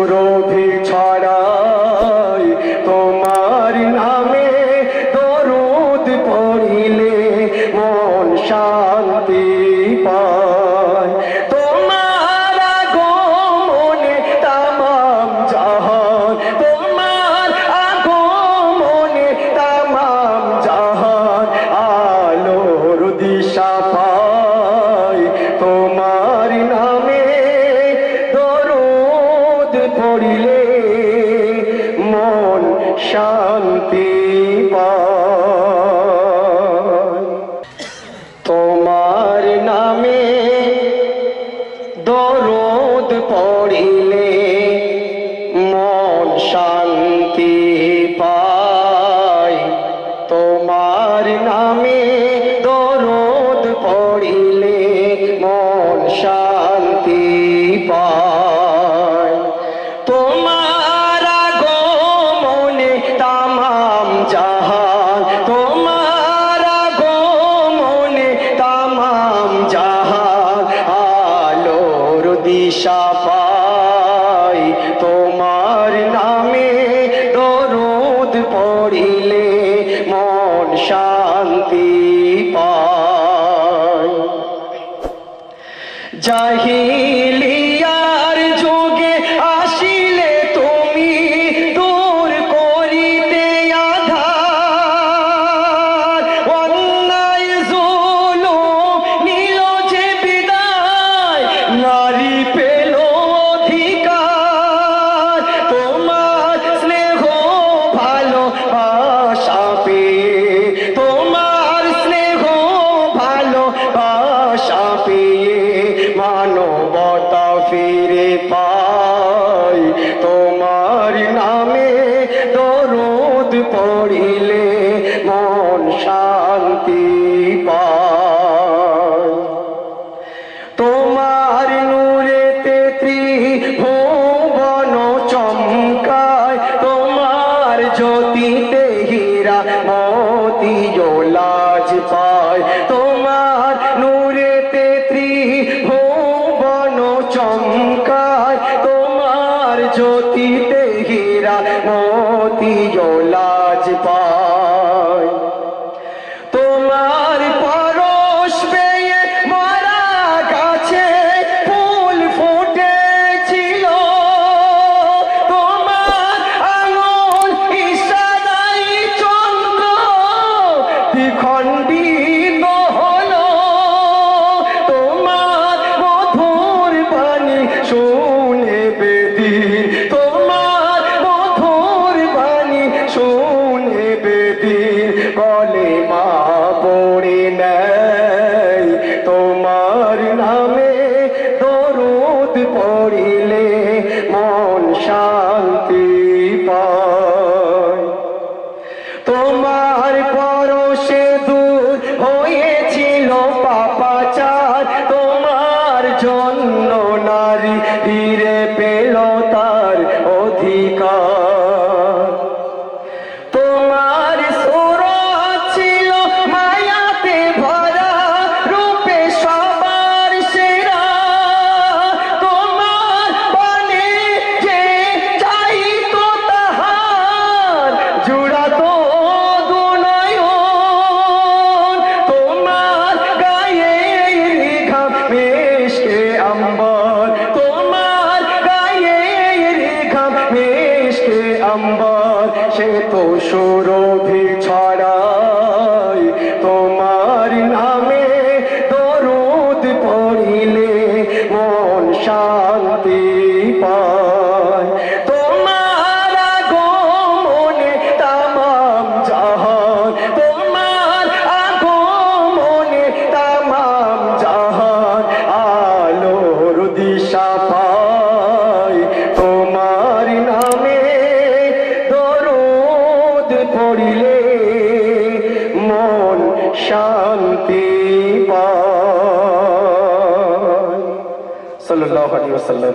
সুরভি ছড়াই তোমার নামে দরুদ পড়িলে মন শান্তি পায়। গাইলে মন শান্তি তোমার নামে দরদ পড়িলে মন শান্তি পায়। তোমার নামে মন শান্তি পায়। জাহির তোমার নূরেতে ত্রিভুবন চমকায়, তোমার জ্যোতিতে হীরা মতি জোলাজ পায়, তোমার নূরেতে ত্রিভুবন চমকায়, তোমার জ্যোতিতে হীরা মতি জোলাজ পায়। খণ্ডি ও আকাশে তো সুরভি ছড়াই তোমার নামে দরুদ পড়িলে মন শান্তি পায়। পড়িলে মন শান্তি পায়। সাল্লাল্লাহু আলাইহি ওয়াসাল্লাম।